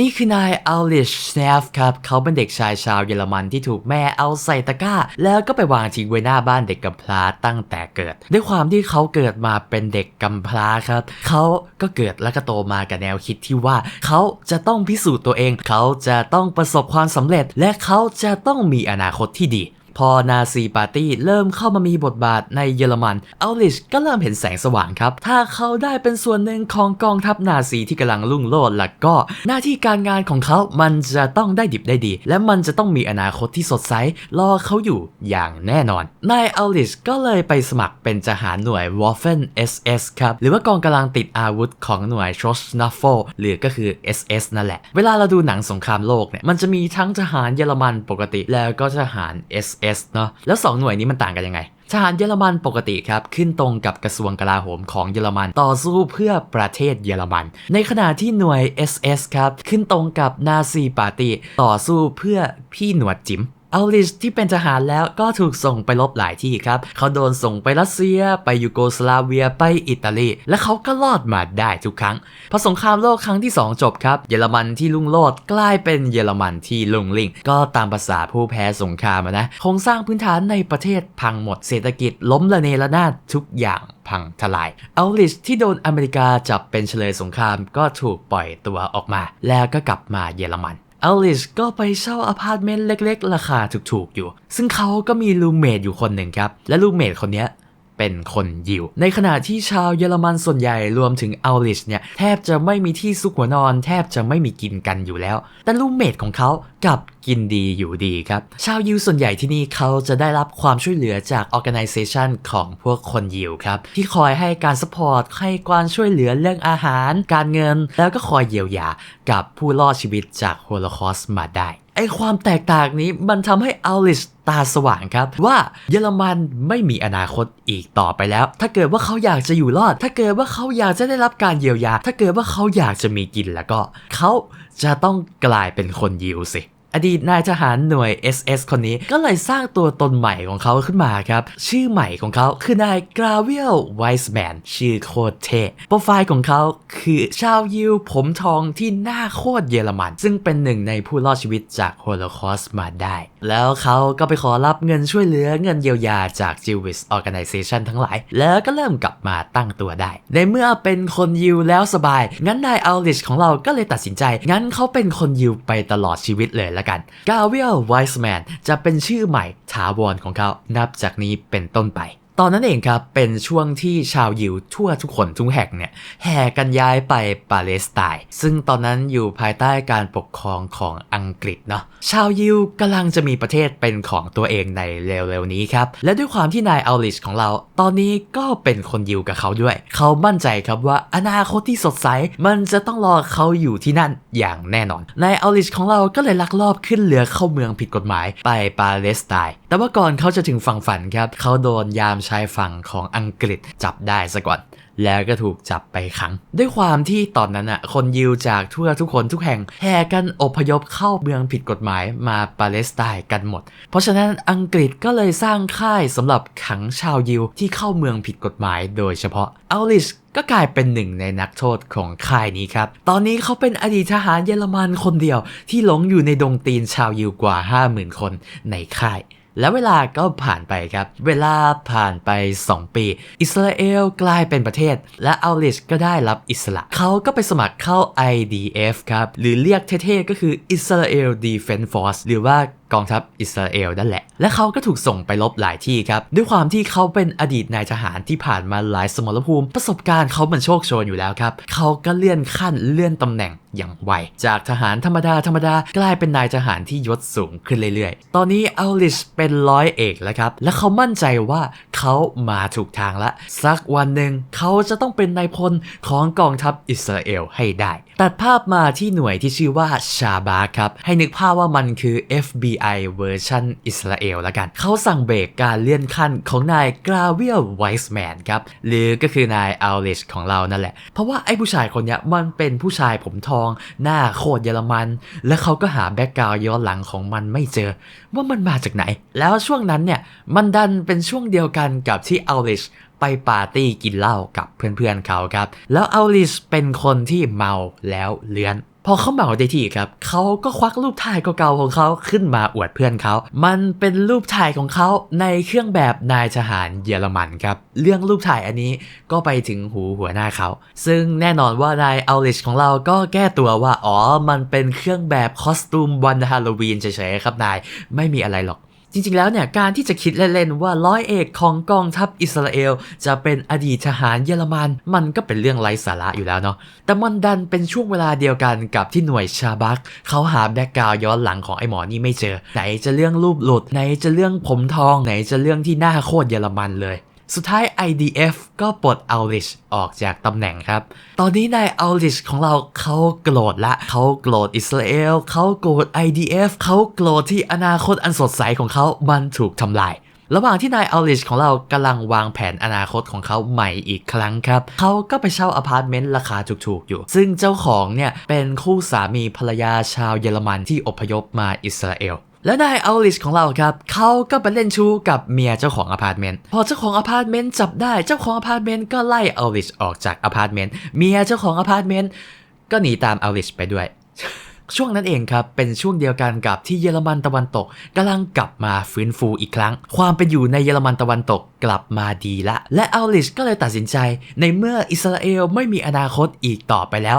นี่คือนายอัลลิชเนฟครับ เขาเป็นเด็กชายชาวเยอรมันที่ถูกแม่เอาใส่ตะกร้า แล้วก็ไปวางทิ้งไว้หน้าบ้านเด็กกำพร้าตั้งแต่เกิด ด้วยความที่เขาเกิดมาเป็นเด็กกำพร้าครับ เขาก็เกิดและก็โตมากับแนวคิดที่ว่า เขาจะต้องพิสูจน์ตัวเอง เขาจะต้องประสบความสำเร็จ และเขาจะต้องมีอนาคตที่ดี พอนาซีปาร์ตี้เริ่มเข้ามามีบทบาทในเยอรมันอัลลิชก็เริ่มเห็นแสงสว่างครับ ถ้าเขาได้เป็นส่วนหนึ่งของกองทัพนาซีที่กำลังรุ่งโรจน์แล้วก็ หน้าที่การงานของเขามันจะต้องได้ดิบได้ดี และมันจะต้องมีอนาคตที่สดใสรอเขาอยู่อย่างแน่นอน นายอัลลิชก็เลยไปสมัครเป็นทหารหน่วย w a f f e n SS ครับ หรือว่ากองกำลังติดอาวุธของหน่วย t r o s n a f f e หรือก็คือ SS นั่นแหละ เวลาเราดูหนังสงครามโลกเนี่ยมันจะมีทั้งทหารเยอรมันปกติ แล้วก็ทหาร SS เนาะแล้ว 2 หน่วยนี้มันต่างกันยังไงทหารเยอรมันปกติครับ ขึ้นตรงกับกระทรวงกลาโหมของเยอรมันต่อสู้เพื่อประเทศเยอรมัน ในขณะที่หน่วย SS ครับ ขึ้นตรงกับนาซีปาร์ตี้ต่อสู้เพื่อพี่หนวดจิ๋ม อัลลิชที่เป็นทหารแล้วก็ถูกส่งไปรบหลายที่ครับ เขาโดนส่งไปรัสเซีย ไปยูโกสลาเวียไปอิตาลี และเขาก็รอดมาได้ทุกครั้ง พอสงครามโลกครั้งที่ 2 จบครับ เยอรมันที่ลุ่งโลดกลายเป็นเยอรมันที่ลุ่งลิ่ง ก็ตามภาษาผู้แพ้สงครามนะโครงสร้างพื้นฐานในประเทศพังหมดเศรษฐกิจล้มละเนระนาดทุกอย่างพังทลาย อัลลิชที่โดนอเมริกาจับเป็นเฉลยสงครามก็ถูกปล่อยตัวออกมา แล้วก็กลับมาเยอรมัน อลิสก็ไปเช่าอพาร์ตเมนต์เล็กๆ ราคาถูกๆอยู่ ซึ่งเขาก็มีลูเมดอยู่คนหนึ่งครับ และลูเมดคนนี้ เป็นคนยิว ในขณะที่ชาวเยอรมันส่วนใหญ่รวมถึงอัลลิชเนี่ยแทบจะไม่มีที่ซุกหัวนอน แทบจะไม่มีกินกันอยู่แล้ว แต่รูเมทของเขากลับกินดีอยู่ดีครับ ชาวยิวส่วนใหญ่ที่นี่เขาจะได้รับความช่วยเหลือจาก organization ของพวกคนยิวครับ ที่คอยให้การสปอร์ตให้การช่วยเหลือเรื่องอาหาร การเงิน แล้วก็คอยเยียวยากับผู้รอดชีวิตจากโฮโลคอสต์มาได้ ไอความแตกต่างนี้มันทำให้อลิสตาสว่างครับ ว่าเยอรมันไม่มีอนาคตอีกต่อไปแล้ว ถ้าเกิดว่าเขาอยากจะอยู่รอด ถ้าเกิดว่าเขาอยากจะได้รับการเยียวยา ถ้าเกิดว่าเขาอยากจะมีกินแล้วก็ เขาจะต้องกลายเป็นคนยิวสิ อดีตนายทหารหน่วย SS คนนี้ก็เลยสร้างตัวตนใหม่ของเขาขึ้นมาครับ ชื่อใหม่ของเขาคือนายกราเวลไวส์แมนชื่อโคตรเท่โปรไฟล์ของเขาคือชาวยิวผมทองที่หน้าโคตรเยอรมัน ซึ่งเป็นหนึ่งในผู้รอดชีวิตจากโฮโลคอสต์มาได้ แล้วเขาก็ไปขอรับเงินช่วยเหลือเงินเยียวยาจาก Jewish Organization ทั้งหลาย แล้วก็เริ่มกลับมาตั้งตัวได้ ในเมื่อเป็นคนยิวแล้วสบาย งั้นนายอัลลิชของเราก็เลยตัดสินใจ งั้นเขาเป็นคนยิวไปตลอดชีวิตเลยละกันกาเวลไวส์แมนจะเป็นชื่อใหม่ถาวรของเขา นับจากนี้เป็นต้นไป ตอนนั้นเองครับเป็นช่วงที่ชาวยิวทั่วทุกคนทุกแห่งเนี่ยแห่กันย้ายไปปาเลสไตน์ซึ่งตอนนั้นอยู่ภายใต้การปกครองของอังกฤษเนาะชาวยิวกำลังจะมีประเทศเป็นของตัวเองในเร็วๆนี้ครับและด้วยความที่นายอัลลิชของเรา ตอนนี้ก็เป็นคนยิวกับเขาด้วย เขามั่นใจครับว่าอนาคตที่สดใส มันจะต้องรอเขาอยู่ที่นั่นอย่างแน่นอนนายอัลลิชของเราก็เลยลักลอบขึ้นเรือเข้าเมืองผิดกฎหมายไปปาเลสไตน์แต่ว่าก่อนเขาจะถึงฝั่งฝันครับเขาโดนยามชายฝั่งของอังกฤษจับได้ซะก่อน แล้วก็ถูกจับไปขัง ด้วยความที่ตอนนั้นอะคนยิวจากทั่วทุกคนทุกแห่งแห่กันอพยพเข้าเมืองผิดกฎหมายมาปาเลสไตน์กันหมด เพราะฉะนั้นอังกฤษก็เลยสร้างค่ายสำหรับขังชาวยิวที่เข้าเมืองผิดกฎหมายโดยเฉพาะอัลลิชก็กลายเป็นหนึ่งในนักโทษของค่ายนี้ครับ ตอนนี้เขาเป็นอดีตทหารเยอรมันคนเดียวที่หลงอยู่ในดงตีนชาวยิวกว่า 50,000 คนในค่าย แล้วเวลาก็ผ่านไปครับ เวลาผ่านไป 2 ปี อิสราเอลกลายเป็นประเทศ และอัลลิชก็ได้รับอิสระ เขาก็ไปสมัครเข้า IDF ครับ หรือเรียกเท่ๆก็คือ Israel Defense Force หรือว่ากองทัพอิสราเอลนั่นแหละ และเขาก็ถูกส่งไปรบหลายที่ครับ ด้วยความที่เขาเป็นอดีตนายทหารที่ผ่านมาหลายสมรภูมิ ประสบการณ์เขามันโชคโชนอยู่แล้วครับ เขาก็เลื่อนขั้นเลื่อนตำแหน่งอย่างไว จากทหารธรรมดาธรรมดากลายเป็นนายทหารที่ยศสูงขึ้นเรื่อยๆ ตอนนี้อัลลิชเป็นร้อยเอกแล้วครับ และเขามั่นใจว่าเขามาถูกทางละ สักวันหนึ่งเขาจะต้องเป็นนายพลของกองทัพอิสราเอลให้ได้ ตัดภาพมาที่หน่วยที่ชื่อว่าชาบาครับ ให้นึกภาพว่ามันคือ FBI เวอร์ชันอิสราเอลละกัน เขาสั่งเบรกการเลื่อนขั้นของนายกราเวลไวส์แมนครับ หรือก็คือนายอัลลิชของเรานั่นแหละ เพราะว่าไอ้ผู้ชายคนนี้มันเป็นผู้ชายผมทอง หน้าโคตรเยอรมัน และเขาก็หาแบ็กกราวย้อนหลังของมันไม่เจอ ว่ามันมาจากไหน แล้วช่วงนั้นเนี่ยมันดันเป็นช่วงเดียวกันกับที่อัลลิชไปปาร์ตี้กินเหล้ากับเพื่อนๆเขาครับ แล้วอัลลิชเป็นคนที่เมาแล้วเลือน พอเขาเมาได้ที่ครับเขาก็ควักรูปถ่ายเก่าๆของเขาขึ้นมาอวดเพื่อนเขา มันเป็นรูปถ่ายของเขาในเครื่องแบบนายทหารเยอรมันครับ เรื่องรูปถ่ายอันนี้ก็ไปถึงหูหัวหน้าเขา ซึ่งแน่นอนว่านายเอาลิชของเราก็แก้ตัวว่า อ๋อ มันเป็นเครื่องแบบคอสตูมวันฮาโลวีนเฉยๆครับนาย ไม่มีอะไรหรอก จริงๆ แล้วเนี่ยการที่จะคิดเล่นๆว่าร้อยเอกของกองทัพอิสราเอล จะเป็นอดีตทหารเยอรมัน มันก็เป็นเรื่องไร้สาระอยู่แล้วเนาะแต่มันดันเป็นช่วงเวลาเดียวกันกับที่หน่วยชาบักเขาหาแบ็กกราวย้อนหลังของไอ้หมอนี่ไม่เจอ ไหนจะเรื่องรูปหลุด ไหนจะเรื่องผมทอง ไหนจะเรื่องที่หน้าโคตรเยอรมันเลย สุดท้าย IDF ก็ปลดอัลลิชออกจากตำแหน่งครับ ตอนนี้นายอัลลิชของเราเขาโกรธละ เขาโกรธอิสราเอล เขาโกรธ IDF เขาโกรธที่อนาคตอันสดใสของเขา มันถูกทำลาย ระหว่างที่นายอัลลิชของเรากำลังวางแผนอนาคตของเขาใหม่อีกครั้งครับ เขาก็ไปเช่าอพาร์ตเมนต์ราคาถูกๆอยู่ ซึ่งเจ้าของเนี่ยเป็นคู่สามีภรรยาชาวเยอรมันที่อพยพมาอิสราเอล และนายเอัลลิชของเราครับเขาก็ไปเล่นชู้กับเมียเจ้าของอพาร์ตเมนต์พอเจ้าของอพาร์ตเมนต์จับได้เจ้าของอพาร์ตเมนต์ก็ไล่เอัลลิชออกจากอพาร์ตเมนต์เมียเจ้าของอพาร์ตเมนต์ก็หนีตามเอัลลิชไปด้วยช่วงนั้นเองครับ เป็นช่วงเดียวกันกับที่เยอรมันตะวันตกกำลังกลับมาฟื้นฟูอีกครั้ง ความเป็นอยู่ในเยอรมันตะวันตกกลับมาดีละ และอัลลิชก็เลยตัดสินใจ ในเมื่ออิสราเอลไม่มีอนาคตอีกต่อไปแล้ว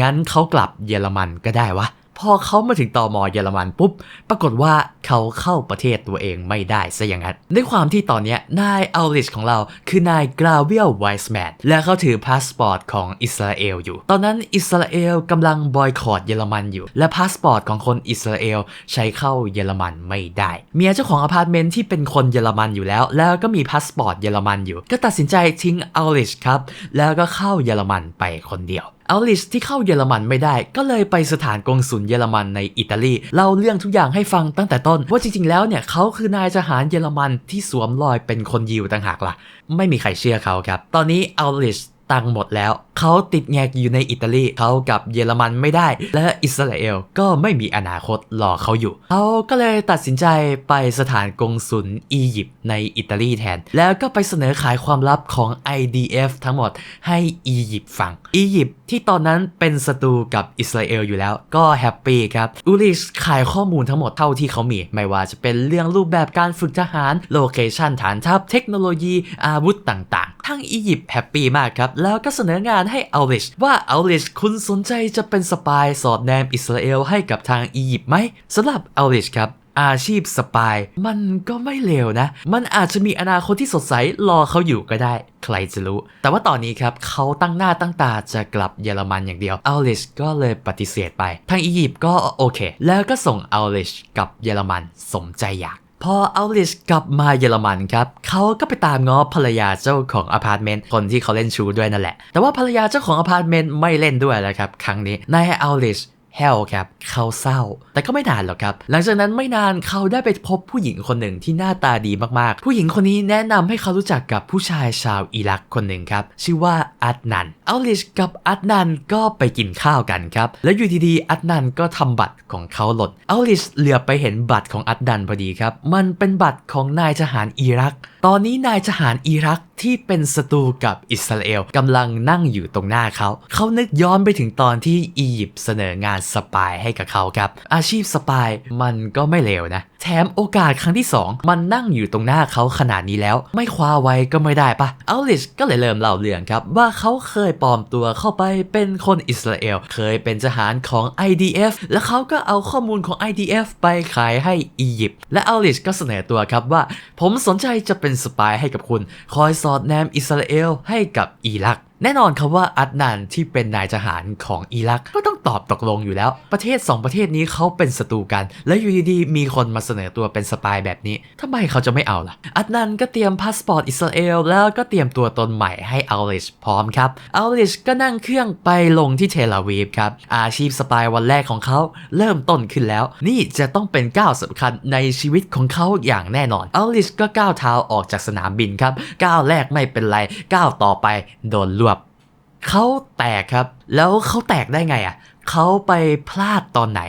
งั้นเขากลับเยอรมันก็ได้วะ พอเขามาถึงตอมอเยอรมันปุ๊บ ปรากฏว่าเขาเข้าประเทศตัวเองไม่ได้ซะอย่างนั้นด้วยความที่ตอนนี้นายอัลลิชของเราคือนายกราเวียลไวส์แมนและเขาถือพาสปอร์ตของอิสราเอลอยู่ ตอนนั้นอิสราเอลกำลังบอยคอรดเยอรมันอยู่ และพาสปอร์ตของคนอิสราเอลใช้เข้าเยอรมันไม่ได้ เมียเจ้าของอพาร์ตเมนต์ที่เป็นคนเยอรมันอยู่แล้ว แล้วก็มีพาสปอร์ตเยอรมันอยู่ ก็ตัดสินใจทิ้งอัลลิชครับแล้วก็เข้าเยอรมันไปคนเดียว อลลิสที่เข้าเยอรมันไม่ได้ ก็เลยไปสถานกงสุลเยอรมันในอิตาลีเล่าเรื่องทุกอย่างให้ฟังตั้งแต่ต้น ว่าจริงๆแล้วเนี่ยเขาคือนายทหารเยอรมันที่สวมรอยเป็นคนยิวต่างหากล่ะ ไม่มีใครเชื่อเขาครับ ตอนนี้อลลิส ตังหมดแล้ว เขาติดแงกอยู่ในอิตาลีเขากับเยอรมันไม่ได้ และอิสราเอลก็ไม่มีอนาคตรอเขาอยู่ เขาก็เลยตัดสินใจไปสถานกงสุลอียิปต์ในอิตาลีแทน แล้วก็ไปเสนอขายความลับของ IDF ทั้งหมดให้อียิปต์ฟัง อียิปต์ที่ตอนนั้นเป็นศัตรูกับอิสราเอลอยู่แล้ว ก็แฮปปี้ครับอูลิชขายข้อมูลทั้งหมดเท่าที่เขามี ไม่ว่าจะเป็นเรื่องรูปแบบการฝึกทหาร โลเคชันฐานทัพ เทคโนโลยี อาวุธต่างๆ ทั้งอียิปต์แฮปปี้มากครับแล้วก็เสนองานให้อัลลิชว่าอัลลิชคุณสนใจจะเป็นสปายสอดแนมอิสราเอลให้กับทางอียิปต์ไหมสำหรับอัลลิชครับอาชีพสปาย มันก็ไม่เลวนะ มันอาจจะมีอนาคตที่สดใสรอเขาอยู่ก็ได้ ใครจะรู้ แต่ว่าตอนนี้ครับเขาตั้งหน้าตั้งตาจะกลับเยอรมันอย่างเดียวอัลลิชก็เลยปฏิเสธไป ทางอียิปต์ก็โอเค แล้วก็ส่งอัลลิชกลับเยอรมันสมใจอยาก พออัลลิชกลับมาเยอรมันครับเขาก็ไปตามง้อภรรยาเจ้าของอพาร์ตเมนต์คนที่เขาเล่นชูด้วยนั่นแหละ แต่ว่าภรรยาเจ้าของอพาร์ตเมนต์ไม่เล่นด้วยแล้วครับ ครั้งนี้นายอาลลิช แฮลครับเขาเศร้า แต่ก็ไม่นานหรอกครับ หลังจากนั้นไม่นานเขาได้ไปพบผู้หญิงคนหนึ่งที่หน้าตาดีมากๆ ผู้หญิงคนนี้แนะนำให้เขารู้จักกับผู้ชายชาวอิรักคนหนึ่งครับ ชื่อว่าอัดนันอัลลิชกับอัดนันก็ไปกินข้าวกันครับ แล้วอยู่ดีๆ อัดนันก็ทำบัตรของเขาหล่นอัลลิชเหลือไปเห็นบัตรของอัดนันพอดีครับ มันเป็นบัตรของนายทหารอิรัก ตอนนี้นายทหารอิรักที่เป็นศัตรูกับอิสราเอลกำลังนั่งอยู่ตรงหน้าเขา เขานึกย้อนไปถึงตอนที่อียิปต์เสนองานสปายให้กับเขาครับ อาชีพสปายมันก็ไม่เลวนะแถมโอกาสครั้งที่ 2 มันนั่งอยู่ตรงหน้าเขาขนาดนี้แล้ว ไม่คว้าไว้ก็ไม่ได้ปะอัลลิชก็เลยเริ่มเล่าเรื่องครับ ว่าเขาเคยปลอมตัวเข้าไปเป็นคนอิสราเอล เคยเป็นทหารของ IDF แล้วเขาก็เอาข้อมูลของ IDF ไปขายให้อียิปต์และอัลลิชก็เสนอตัวครับว่า ผมสนใจจะเป็นสปายให้กับคุณ คอยสอดแนมอิสราเอลให้กับอิรักแน่นอนครับว่าอัดนันที่เป็นนายทหารของอิรักก็ต้องตอบตกลงอยู่แล้ว ประเทศ 2 ประเทศนี้เขาเป็นศัตรูกัน และอยู่ดีๆมีคนมาเสนอตัวเป็นสปายแบบนี้ทำไมเขาจะไม่เอาล่ะ อัดนันก็เตรียมพาสปอร์ตอิสราเอลแล้วก็เตรียมตัวตนใหม่ให้อัลลิชพร้อมครับอัลลิชก็นั่งเครื่องไปลงที่เทลอาวีฟครับอาชีพสปายวันแรกของเขาเริ่มต้นขึ้นแล้ว นี่จะต้องเป็นก้าวสำคัญในชีวิตของเขาอย่างแน่นอนอัลลิชก็ก้าวเท้าออกจากสนามบินครับก้าวแรกไม่เป็นไรก้าวต่อไปโดนรวบ เขาแตกครับ แล้วเขาแตกได้ไงอะเขาไปพลาดตอนไหน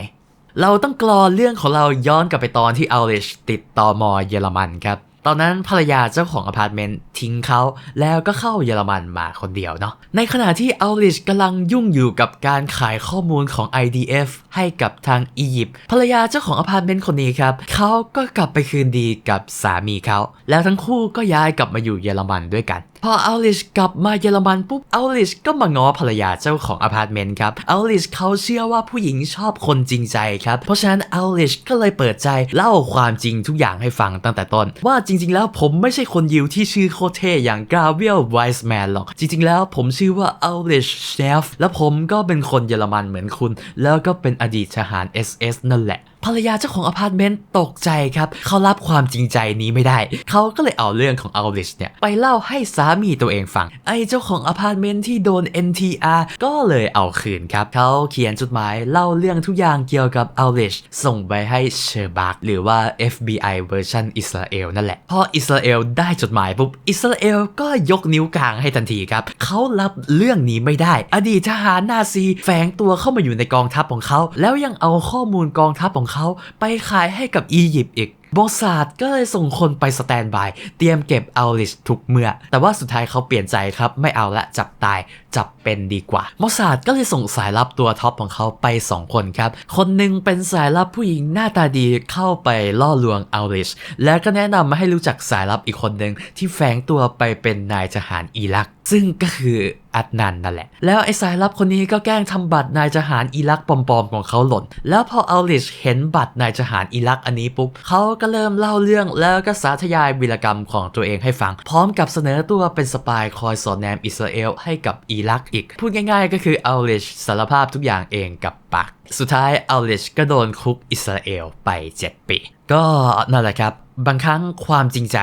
เราต้องกรอเรื่องของเราย้อนกลับไปตอนที่อัลลิชติดตอมอเยอรมันครับตอนนั้นภรรยาเจ้าของอพาร์ตเมนต์ทิ้งเขาแล้วก็เข้าเยอรมันมาคนเดียวเนาะในขณะที่อัลลิชกำลังยุ่งอยู่กับการขายข้อมูลของ IDF ให้กับทางอียิปต์ภรรยาเจ้าของอพาร์ตเมนต์คนนี้ครับเขาก็กลับไปคืนดีกับสามีเขาแล้วทั้งคู่ก็ย้ายกลับมาอยู่เยอรมันด้วยกันพออัลลิชกลับมาเยอรมันปุ๊บอัลลิชก็มาง้อภรรยาเจ้าของอพาร์ตเมนต์ครับอัลลิชเขาเชื่อว่าผู้หญิงชอบคนจริงใจครับ เพราะฉะนั้นอัลลิชก็เลยเปิดใจเล่าความจริงทุกอย่างให้ฟังตั้งแต่ต้น ว่าจริง ๆ แล้วผมไม่ใช่คนยิวที่ชื่อโคตรเท่อย่างกาเวลไวส์แมนหรอก จริง ๆ แล้วผมชื่อว่าอัลลิชเชฟและผมก็เป็นคนเยอรมันเหมือนคุณ แล้วก็เป็นอดีตทหาร SS นั่นแหละภรรยาเจ้าของอพาร์ตเมนต์ตกใจครับเขารับความจริงใจนี้ไม่ได้ เขาก็เลยเอาเรื่องของอัลลิชเนี่ย ไปเล่าให้สามีตัวเองฟัง ไอ้เจ้าของอพาร์ตเมนต์ที่โดน NTR ก็เลยเอาคืนครับ เขาเขียนจดหมายเล่าเรื่องทุกอย่างเกี่ยวกับอัลลิชส่งไปให้เชอร์บักหรือว่า FBI เวอร์ชันอิสราเอลนั่นแหละ พออิสราเอลได้จดหมายปุ๊บอิสราเอลก็ยกนิ้วกลางให้ทันทีครับเขารับเรื่องนี้ไม่ได้ อดีตทหารนาซีแฝงตัวเข้ามาอยู่ในกองทัพของเขา แล้วยังเอาข้อมูลกองทัพของเขาไปขายให้กับอียิปต์อีกบอสซาดก็เลยส่งคนไปสแตนบาย เตรียมเก็บเอัลลิชทุกเมื่อ แต่ว่าสุดท้ายเขาเปลี่ยนใจครับ ไม่เอาละจับตายจับเป็นดีกว่ามอสซาดก็เลยส่งสายลับตัวท็อปของเขาไป 2 คนครับ คนหนึ่งเป็นสายลับผู้หญิงหน้าตาดีเข้าไปล่อลวงเอัลลิชแล้วก็แนะนำมาให้รู้จักสายลับอีกคนหนึ่งที่แฝงตัวไปเป็นนายทหารอิรัก ซึ่งก็คืออัดนันนั่นแหละ แล้วไอ้สายลับคนนี้ก็แกล้งทำบัตรนายทหารอิรักปลอมๆของเขาหล่น แล้วพอเอัลลิชเห็นบัตรนายทหารอิรักอันนี้ปุ๊บเขาก็เริ่มเล่าเรื่องแล้วก็สาธยายวีรกรรมของตัวเองให้ฟัง พร้อมกับเสนอตัวเป็นสปายคอยสอนแนมอิสราเอลให้กับอิรักอีก พูดง่ายๆ ก็คือเอัลลิชสารภาพทุกอย่างเองกับปาก สุดท้ายเอัลลิชก็โดนคุกอิสราเอลไป 7 ปี ก็นั่นแหละครับ บางครั้งความจริงใจ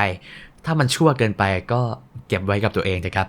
ถ้ามันชั่วเกินไปก็เก็บไว้กับตัวเองนะครับ